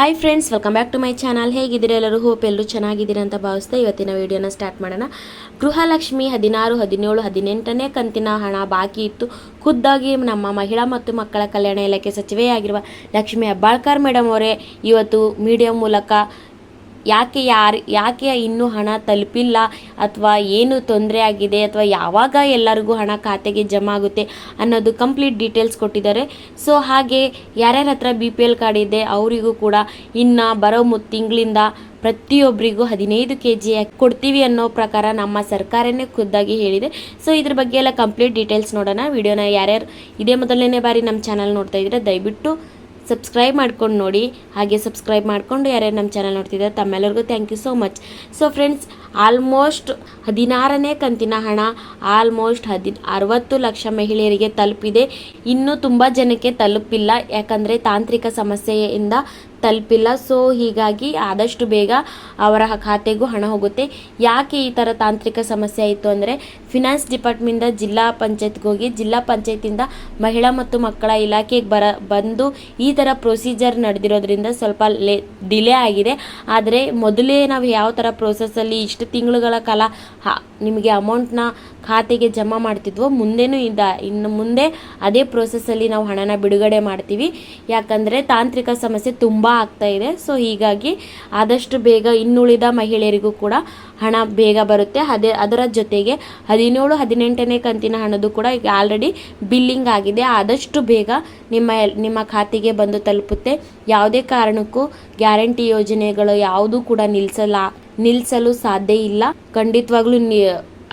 Hi friends welcome back to my channel ಹೇಗಿದ್ದೀರಾ ಎಲ್ಲರೂ? Hope ಎಲ್ಲರೂ ಚೆನ್ನಾಗಿದ್ದೀರಾ ಅಂತ ಭಾವಿಸ್ತಾ ಇವತ್ತಿನ ವಿಡಿಯೋನ ಸ್ಟಾರ್ಟ್ ಮಾಡೋಣ. ಗೃಹಲಕ್ಷ್ಮಿ ಹದಿನಾರು, ಹದಿನೇಳು, ಹದಿನೆಂಟನೇ ಕಂತಿನ ಹಣ ಬಾಕಿ ಇತ್ತು. ಖುದ್ದಾಗಿ ನಮ್ಮ ಮಹಿಳಾ ಮತ್ತು ಮಕ್ಕಳ ಕಲ್ಯಾಣ ಇಲಾಖೆ ಸಚಿವೆಯಾಗಿರುವ ಲಕ್ಷ್ಮಿ ಹೆಬ್ಬಾಳ್ಕರ್ ಮೇಡಮ್ ಅವರೇ, ಇವತ್ತು ಮೀಡಿಯಾ ಮೂಲಕ ಯಾಕೆ ಯಾರು, ಯಾಕೆ ಇನ್ನೂ ಹಣ ತಲುಪಿಲ್ಲ ಅಥವಾ ಏನು ತೊಂದರೆ ಆಗಿದೆ ಅಥವಾ ಯಾವಾಗ ಎಲ್ಲರಿಗೂ ಹಣ ಖಾತೆಗೆ ಜಮಾ ಆಗುತ್ತೆ ಅನ್ನೋದು ಕಂಪ್ಲೀಟ್ ಡೀಟೇಲ್ಸ್ ಕೊಟ್ಟಿದ್ದಾರೆ. ಸೊ ಹಾಗೆ ಯಾರ್ಯಾರ ಹತ್ರ ಬಿ ಪಿ ಎಲ್ ಕಾರ್ಡ್ ಇದೆ, ಅವರಿಗೂ ಕೂಡ ಇನ್ನು ಬರೋ ಮು, ತಿಂಗಳಿಂದ ಪ್ರತಿಯೊಬ್ಬರಿಗೂ ಹದಿನೈದು ಕೆ ಜಿ ಕೊಡ್ತೀವಿ ಅನ್ನೋ ಪ್ರಕಾರ ನಮ್ಮ ಸರ್ಕಾರನೇ ಖುದ್ದಾಗಿ ಹೇಳಿದೆ. ಸೊ ಇದ್ರ ಬಗ್ಗೆ ಎಲ್ಲ ಕಂಪ್ಲೀಟ್ ಡೀಟೇಲ್ಸ್ ನೋಡೋಣ. ವಿಡಿಯೋನ ಯಾರ್ಯಾರು ಇದೇ ಮೊದಲನೇ ಬಾರಿ ನಮ್ಮ ಚಾನಲ್ ನೋಡ್ತಾ ಇದ್ರೆ ದಯವಿಟ್ಟು ಸಬ್ಸ್ಕ್ರೈಬ್ ಮಾಡ್ಕೊಂಡು ನೋಡಿ. ಹಾಗೆ ಸಬ್ಸ್ಕ್ರೈಬ್ ಮಾಡಿಕೊಂಡು ಯಾರ್ಯಾರು ನಮ್ಮ ಚಾನಲ್ ನೋಡ್ತಿದ್ದಾರೆ ತಮ್ಮೆಲ್ಲರಿಗೂ thank you so much so friends almost ಹದಿನಾರನೇ ಕಂತಿನ ಹಣ ಆಲ್ಮೋಸ್ಟ್ ಹದಿ ಅರವತ್ತು ಲಕ್ಷ ಮಹಿಳೆಯರಿಗೆ ತಲುಪಿದೆ. ಇನ್ನೂ ತುಂಬ ಜನಕ್ಕೆ ತಲುಪಿಲ್ಲ. ಯಾಕಂದರೆ ತಾಂತ್ರಿಕ ಸಮಸ್ಯೆಯಿಂದ ತಲುಪಿಲ್ಲ. ಸೊ ಹೀಗಾಗಿ ಆದಷ್ಟು ಬೇಗ ಅವರ ಖಾತೆಗೂ ಹಣ ಹೋಗುತ್ತೆ. ಯಾಕೆ ಈ ಥರ ತಾಂತ್ರಿಕ ಸಮಸ್ಯೆ ಆಯಿತು ಅಂದರೆ ಫಿನಾನ್ಸ್ ಡಿಪಾರ್ಟ್ಮೆಂಟಿಂದ ಜಿಲ್ಲಾ ಪಂಚಾಯತ್ಗೆ ಹೋಗಿ, ಜಿಲ್ಲಾ ಪಂಚಾಯತಿಂದ ಮಹಿಳಾ ಮತ್ತು ಮಕ್ಕಳ ಇಲಾಖೆಗೆ ಬರ, ಬಂದು ಈ ಥರ ಪ್ರೊಸೀಜರ್ ನಡೆದಿರೋದ್ರಿಂದ ಸ್ವಲ್ಪ ಲೇ ಡಿಲೇ ಆಗಿದೆ. ಆದರೆ ಮೊದಲೇ ನಾವು ಯಾವ ಥರ ಪ್ರೋಸೆಸ್ಸಲ್ಲಿ ಇಷ್ಟು ತಿಂಗಳುಗಳ ಕಾಲ ನಿಮಗೆ ಅಮೌಂಟ್ನ ಖಾತೆಗೆ ಜಮಾ ಮಾಡ್ತಿದ್ವೋ, ಮುಂದೆನೂ ಇದ್ದ ಇನ್ನು ಮುಂದೆ ಅದೇ ಪ್ರೋಸೆಸ್ಸಲ್ಲಿ ನಾವು ಹಣನ ಬಿಡುಗಡೆ ಮಾಡ್ತೀವಿ. ಯಾಕಂದರೆ ತಾಂತ್ರಿಕ ಸಮಸ್ಯೆ ತುಂಬ ಆಗ್ತಾ ಇದೆ. ಸೊ ಹೀಗಾಗಿ ಆದಷ್ಟು ಬೇಗ ಇನ್ನುಳಿದ ಮಹಿಳೆಯರಿಗೂ ಕೂಡ ಹಣ ಬೇಗ ಬರುತ್ತೆ. ಅದೇ ಅದರ ಜೊತೆಗೆ ಹದಿನೇಳು, ಹದಿನೆಂಟನೇ ಕಂತಿನ ಹಣದು ಕೂಡ ಈಗ ಆಲ್ರೆಡಿ ಬಿಲ್ಲಿಂಗ್ ಆಗಿದೆ. ಆದಷ್ಟು ಬೇಗ ನಿಮ್ಮ ನಿಮ್ಮ ಖಾತೆಗೆ ಬಂದು ತಲುಪುತ್ತೆ. ಯಾವುದೇ ಕಾರಣಕ್ಕೂ ಗ್ಯಾರಂಟಿ ಯೋಜನೆಗಳು ಯಾವುದೂ ಕೂಡ ನಿಲ್ಲಿಸಲ್ಲ ನಿಲ್ಲಿಸಲು ಸಾಧ್ಯ ಇಲ್ಲ. ಖಂಡಿತವಾಗ್ಲೂ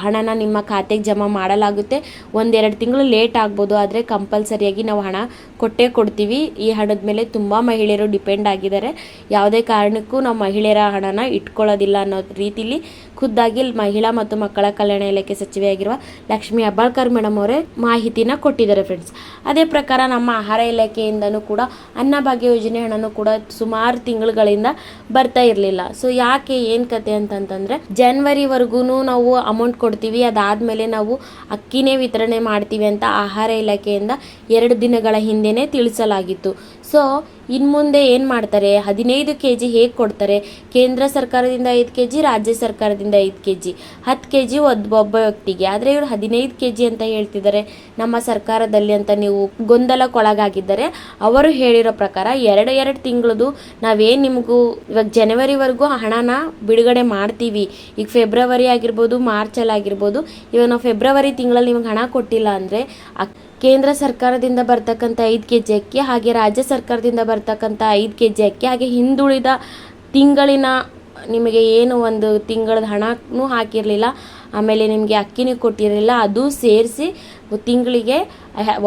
ಹಣನ ನಿಮ್ಮ ಖಾತೆಗೆ ಜಮಾ ಮಾಡಲಾಗುತ್ತೆ. ಒಂದೆರಡು ತಿಂಗಳು ಲೇಟ್ ಆಗ್ಬೋದು, ಆದರೆ ಕಂಪಲ್ಸರಿಯಾಗಿ ನಾವು ಹಣ ಕೊಟ್ಟೇ ಕೊಡ್ತೀವಿ. ಈ ಹಣದ ಮೇಲೆ ತುಂಬ ಮಹಿಳೆಯರು ಡಿಪೆಂಡ್ ಆಗಿದ್ದಾರೆ. ಯಾವುದೇ ಕಾರಣಕ್ಕೂ ನಾವು ಮಹಿಳೆಯರ ಹಣನ ಇಟ್ಕೊಳ್ಳೋದಿಲ್ಲ ಅನ್ನೋ ರೀತಿಲಿ ಖುದ್ದಾಗಿ ಮಹಿಳಾ ಮತ್ತು ಮಕ್ಕಳ ಕಲ್ಯಾಣ ಇಲಾಖೆ ಸಚಿವೆಯಾಗಿರುವ ಲಕ್ಷ್ಮಿ ಹೆಬ್ಬಾಳ್ಕರ್ ಮೇಡಮ್ ಅವರೇ ಮಾಹಿತಿನ ಕೊಟ್ಟಿದ್ದಾರೆ ಫ್ರೆಂಡ್ಸ್ ಅದೇ ಪ್ರಕಾರ ನಮ್ಮ ಆಹಾರ ಇಲಾಖೆಯಿಂದನೂ ಕೂಡ ಅನ್ನಭಾಗ್ಯ ಯೋಜನೆ ಹಣನೂ ಕೂಡ ಸುಮಾರು ತಿಂಗಳುಗಳಿಂದ ಬರ್ತಾ ಇರಲಿಲ್ಲ. ಸೊ ಯಾಕೆ ಏನು ಕತೆ ಅಂತಂತಂದರೆ ಜನ್ವರಿವರೆಗೂ ನಾವು ಅಮೌಂಟ್ ಕೊಡ್ತೀವಿ. ಅದಾದಮೇಲೆ ನಾವು ಅಕ್ಕಿನೇ ವಿತರಣೆ ಮಾಡ್ತೀವಿ ಅಂತ ಆಹಾರ ಇಲಾಖೆಯಿಂದ ಎರಡು ದಿನಗಳ ಹಿಂದೆಯೇ ತಿಳಿಸಲಾಗಿತ್ತು. ಸೊ ಇನ್ನು ಮುಂದೆ ಏನು ಮಾಡ್ತಾರೆ? ಹದಿನೈದು ಕೆ ಜಿ ಹೇಗೆ ಕೊಡ್ತಾರೆ? ಕೇಂದ್ರ ಸರ್ಕಾರದಿಂದ ಐದು ಕೆ ಜಿ ರಾಜ್ಯ ಸರ್ಕಾರದಿಂದ ಐದು ಕೆ ಜಿ ಹತ್ತು ಕೆ ಜಿ ಒಬ್ಬ ವ್ಯಕ್ತಿಗೆ. ಆದರೆ ಇವರು ಹದಿನೈದು ಕೆ ಜಿ ಅಂತ ಹೇಳ್ತಿದ್ದಾರೆ. ನಮ್ಮ ಸರ್ಕಾರದಲ್ಲಿ ಅಂತ ನೀವು ಗೊಂದಲಕ್ಕೊಳಗಾಗಿದ್ದರೆ ಅವರು ಹೇಳಿರೋ ಪ್ರಕಾರ ಎರಡು ಎರಡು ತಿಂಗಳದು ನಾವೇನು ನಿಮಗೂ ಇವಾಗ ಜನವರಿವರೆಗೂ ಹಣನ ಬಿಡುಗಡೆ ಮಾಡ್ತೀವಿ. ಈಗ ಫೆಬ್ರವರಿ ಆಗಿರ್ಬೋದು ಮಾರ್ಚಲ್ಲಿ ಆಗಿರ್ಬೋದು, ಇವಾಗ ನಾವು ಫೆಬ್ರವರಿ ತಿಂಗಳಲ್ಲಿ ನಿಮಗೆ ಹಣ ಕೊಟ್ಟಿಲ್ಲ ಅಂದರೆ ಕೇಂದ್ರ ಸರ್ಕಾರದಿಂದ ಬರ್ತಕ್ಕಂಥ ಐದು ಕೆ ಜಿ ಅಕ್ಕಿ ಹಾಗೆ ರಾಜ್ಯ ಸರ್ಕಾರದಿಂದ ಬರ್ತಕ್ಕಂಥ ಐದು ಕೆ ಜಿ ಅಕ್ಕಿ, ಹಾಗೆ ಹಿಂದುಳಿದ ತಿಂಗಳಿನ ನಿಮಗೆ ಏನು ಒಂದು ತಿಂಗಳ ಹಣನೂ ಹಾಕಿರಲಿಲ್ಲ. ಆಮೇಲೆ ನಿಮಗೆ ಅಕ್ಕಿನೂ ಕೊಟ್ಟಿರಲಿಲ್ಲ, ಅದು ಸೇರಿಸಿ ತಿಂಗಳಿಗೆ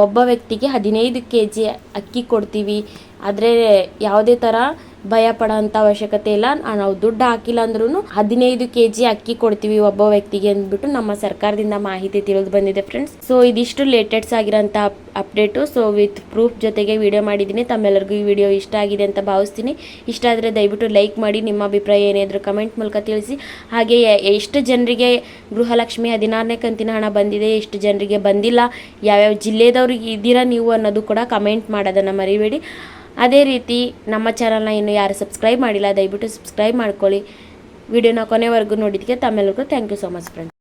ಒಬ್ಬ ವ್ಯಕ್ತಿಗೆ ಹದಿನೈದು ಕೆ ಜಿ ಅಕ್ಕಿ ಕೊಡ್ತೀವಿ. ಆದರೆ ಯಾವುದೇ ಥರ ಭಯ ಪಡೋಂಥ ಅವಶ್ಯಕತೆ ಇಲ್ಲ. ನಾವು ದುಡ್ಡು ಹಾಕಿಲ್ಲ ಅಂದ್ರೂ ಹದಿನೈದು ಕೆ ಜಿ ಅಕ್ಕಿ ಕೊಡ್ತೀವಿ ಒಬ್ಬ ವ್ಯಕ್ತಿಗೆ ಅಂದ್ಬಿಟ್ಟು ನಮ್ಮ ಸರ್ಕಾರದಿಂದ ಮಾಹಿತಿ ತಿಳಿದು ಬಂದಿದೆ ಫ್ರೆಂಡ್ಸ್ ಸೊ ಇದಿಷ್ಟು ಲೇಟೆಸ್ಟ್ ಆಗಿರೋಂಥ ಅಪ್ಡೇಟು ಸೊ ವಿತ್ ಪ್ರೂಫ್ ಜೊತೆಗೆ ವಿಡಿಯೋ ಮಾಡಿದ್ದೀನಿ. ತಮ್ಮೆಲ್ಲರಿಗೂ ಈ ವಿಡಿಯೋ ಇಷ್ಟ ಆಗಿದೆ ಅಂತ ಭಾವಿಸ್ತೀನಿ. ಇಷ್ಟ ಆದರೆ ದಯವಿಟ್ಟು ಲೈಕ್ ಮಾಡಿ. ನಿಮ್ಮ ಅಭಿಪ್ರಾಯ ಏನಾದರೂ ಕಮೆಂಟ್ ಮೂಲಕ ತಿಳಿಸಿ. ಹಾಗೆ ಎಷ್ಟು ಜನರಿಗೆ ಗೃಹಲಕ್ಷ್ಮಿ ಹದಿನಾರನೇ ಕಂತಿನ ಹಣ ಬಂದಿದೆ, ಎಷ್ಟು ಜನರಿಗೆ ಬಂದಿಲ್ಲ, ಯಾವ್ಯಾವ ಜಿಲ್ಲೆದವ್ರಿಗೆ ಇದ್ದೀರಾ ನೀವು ಅನ್ನೋದು ಕೂಡ ಕಮೆಂಟ್ ಮಾಡೋದನ್ನು ಮರಿಬೇಡಿ. ಅದೇ ರೀತಿ ನಮ್ಮ ಚಾನಲ್ನ ಇನ್ನು ಯಾರು ಸಬ್ಸ್ಕ್ರೈಬ್ ಮಾಡಿಲ್ಲ, ದಯವಿಟ್ಟು ಸಬ್ಸ್ಕ್ರೈಬ್ ಮಾಡ್ಕೊಳ್ಳಿ. ವಿಡಿಯೋನ ಕೊನೆವರೆಗೂ ನೋಡಿದ್ದಕ್ಕೆ ತಮ್ಮೆಲ್ಲರಿಗೂ thank you so much friend